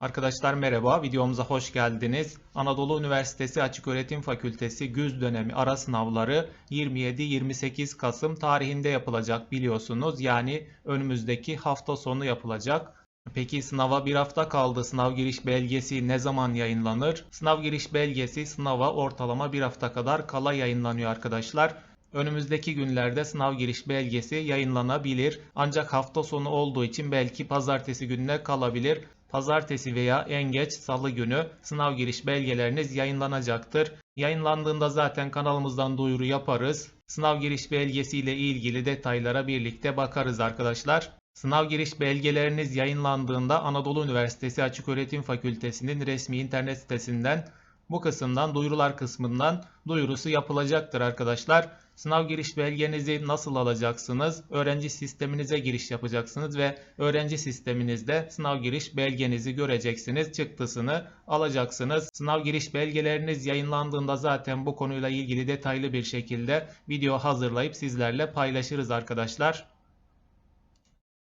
Arkadaşlar merhaba, videomuza hoş geldiniz. Anadolu Üniversitesi Açıköğretim Fakültesi güz dönemi ara sınavları 27-28 Kasım tarihinde yapılacak biliyorsunuz. Yani önümüzdeki hafta sonu yapılacak. Peki sınava bir hafta kaldı. Sınav giriş belgesi ne zaman yayınlanır? Sınav giriş belgesi sınava ortalama bir hafta kadar kala yayınlanıyor arkadaşlar. Önümüzdeki günlerde sınav giriş belgesi yayınlanabilir. Ancak hafta sonu olduğu için belki pazartesi gününe kalabilir. Pazartesi veya en geç salı günü sınav giriş belgeleriniz yayınlanacaktır. Yayınlandığında zaten kanalımızdan duyuru yaparız. Sınav giriş belgesi ile ilgili detaylara birlikte bakarız arkadaşlar. Sınav giriş belgeleriniz yayınlandığında Anadolu Üniversitesi Açıköğretim Fakültesi'nin resmi internet sitesinden bu kısımdan duyurular kısmından duyurusu yapılacaktır arkadaşlar. Sınav giriş belgenizi nasıl alacaksınız? Öğrenci sisteminize giriş yapacaksınız ve öğrenci sisteminizde sınav giriş belgenizi göreceksiniz. Çıktısını alacaksınız. Sınav giriş belgeleriniz yayınlandığında zaten bu konuyla ilgili detaylı bir şekilde video hazırlayıp sizlerle paylaşırız arkadaşlar.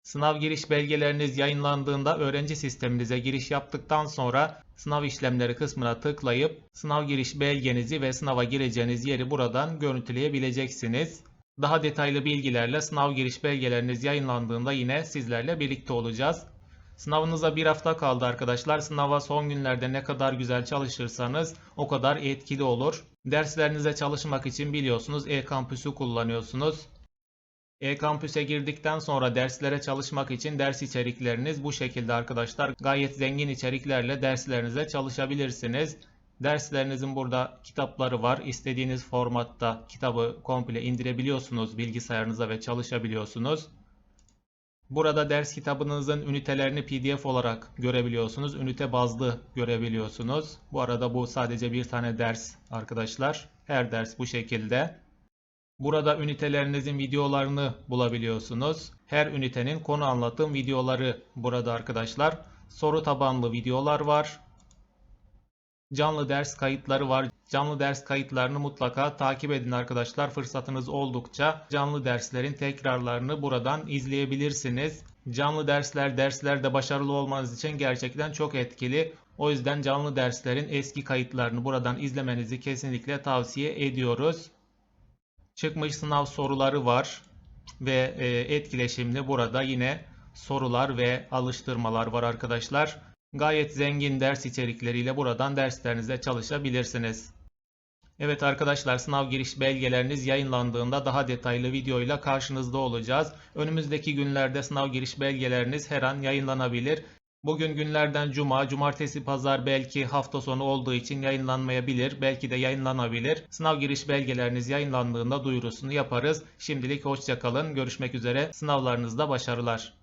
Sınav giriş belgeleriniz yayınlandığında öğrenci sisteminize giriş yaptıktan sonra sınav işlemleri kısmına tıklayıp sınav giriş belgenizi ve sınava gireceğiniz yeri buradan görüntüleyebileceksiniz. Daha detaylı bilgilerle sınav giriş belgeleriniz yayınlandığında yine sizlerle birlikte olacağız. Sınavınıza bir hafta kaldı arkadaşlar. Sınava son günlerde ne kadar güzel çalışırsanız o kadar etkili olur. Derslerinize çalışmak için biliyorsunuz e-kampüsü kullanıyorsunuz. E-kampüse girdikten sonra derslere çalışmak için ders içerikleriniz bu şekilde arkadaşlar. Gayet zengin içeriklerle derslerinize çalışabilirsiniz. Derslerinizin burada kitapları var. İstediğiniz formatta kitabı komple indirebiliyorsunuz bilgisayarınıza ve çalışabiliyorsunuz. Burada ders kitabınızın ünitelerini PDF olarak görebiliyorsunuz. Ünite bazlı görebiliyorsunuz. Bu arada bu sadece bir tane ders arkadaşlar. Her ders bu şekilde. Burada ünitelerinizin videolarını bulabiliyorsunuz. Her ünitenin konu anlatım videoları burada arkadaşlar. Soru tabanlı videolar var. Canlı ders kayıtları var. Canlı ders kayıtlarını mutlaka takip edin arkadaşlar. Fırsatınız oldukça canlı derslerin tekrarlarını buradan izleyebilirsiniz. Canlı dersler derslerde başarılı olmanız için gerçekten çok etkili. O yüzden canlı derslerin eski kayıtlarını buradan izlemenizi kesinlikle tavsiye ediyoruz. Çıkmış sınav soruları var ve e, etkileşimli burada yine sorular ve alıştırmalar var arkadaşlar. Gayet zengin ders içerikleriyle buradan derslerinize çalışabilirsiniz. Evet arkadaşlar sınav giriş belgeleriniz yayınlandığında daha detaylı videoyla karşınızda olacağız. Önümüzdeki günlerde sınav giriş belgeleriniz her an yayınlanabilir. Bugün günlerden cuma, cumartesi, pazar belki hafta sonu olduğu için yayınlanmayabilir. Belki de yayınlanabilir. Sınav giriş belgeleriniz yayınlandığında duyurusunu yaparız. Şimdilik hoşçakalın. Görüşmek üzere. Sınavlarınızda başarılar.